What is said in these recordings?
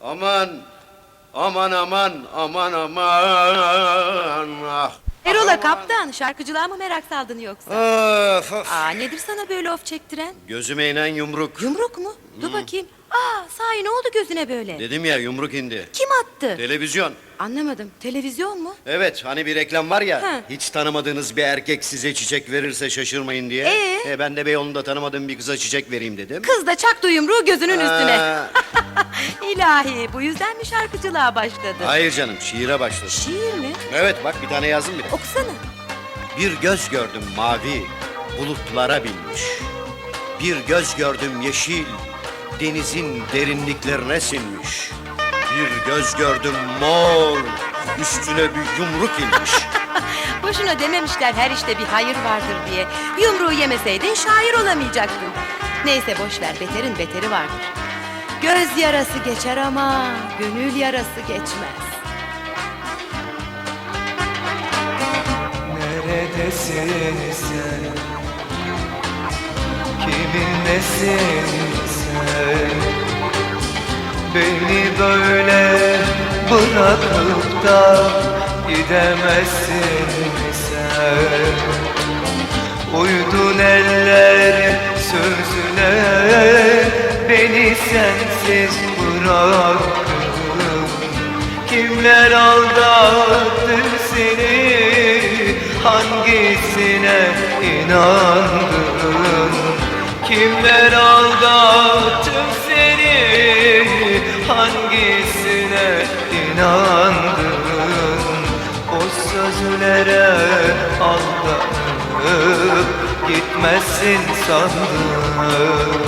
Aman, aman aman, aman aman. Ah. Erola kaptan şarkıcılığa mı merak saldın yoksa? Of, of. Aa nedir sana böyle of çektiren? Gözüme inen yumruk. Yumruk mu? Dur bakayım. Aa sahi ne oldu gözüne böyle? Dedim ya yumruk indi. Kim attı? Televizyon. Anlamadım. Televizyon mu? Evet hani bir reklam var ya He. hiç tanımadığınız bir erkek size çiçek verirse şaşırmayın diye. Ee? E, ben de Beyoğlu'nda tanımadığım bir kıza çiçek vereyim dedim. Kız da çaktı yumruğu gözünün üstüne. Aa, İlahi bu yüzden mi şarkıcılığa başladı? hayır canım şiire başladım. Şiir mi? Evet bak bir tane yazdım bile. Okusana. Bir göz gördüm mavi, bulutlara binmiş. Bir göz gördüm yeşil, denizin derinliklerine sinmiş. Bir göz gördüm mor, üstüne bir yumruk inmiş. Boşuna dememişler her işte bir hayır vardır diye. Yumruğu yemeseydin şair olamayacaktın. Neyse boş ver beterin beteri vardır. Göz yarası geçer ama gönül yarası geçmez. Neredesin sen? Kimin nesin sen? Beni böyle bırakıp da gidemezsin sen. Uydun eller sözüne Beni sensiz bıraktın Kimler aldattı seni Hangisine inandın Kimler aldattı seni? Hangisine inandın O sözlere aldanıp Gitmezsin sandım.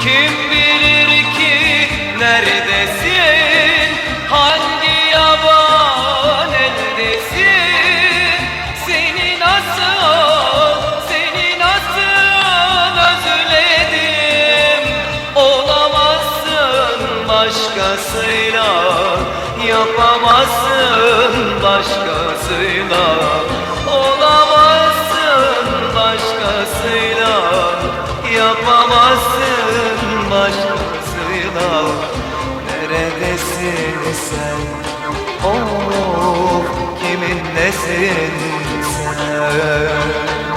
Kim bilir ki neredesin? Hangi yaban eldesin başkasıyla Yapamazsın başkasıyla Olamazsın başkasıyla Yapamazsın başkasıyla Neredesin sen? Oh, kimin nesin sen?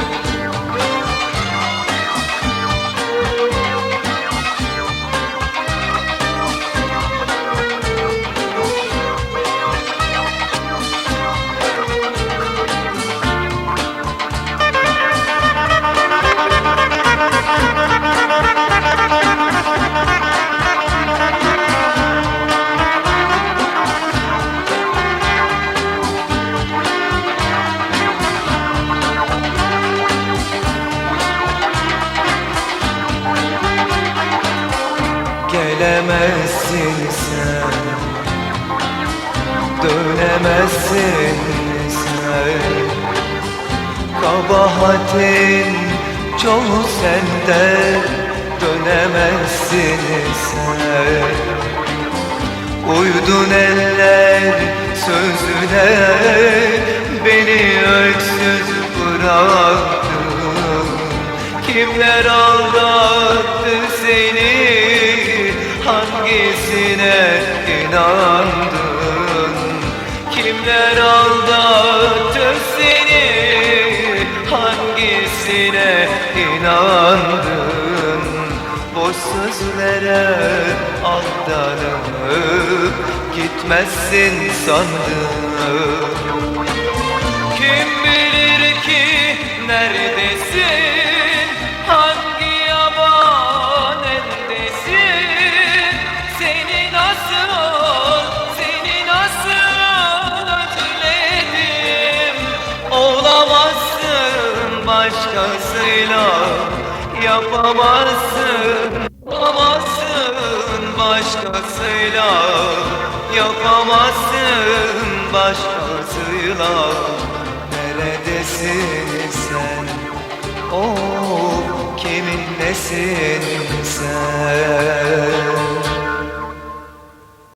Gelemezsin sen. Dönemezsin sen. Kabahatin çoğu sende Dönemezsin sen. Uydun eller sözüne Beni öksüz bıraktın. Kimler aldattı Hangisine inandın Boş sözlere aldanıp Gitmezsin sandım. Kim bilir ki neredesin başkasıyla Yapamazsın, olamazsın başkasıyla Yapamazsın başkasıyla Neredesin sen? Oh kimin nesin sen?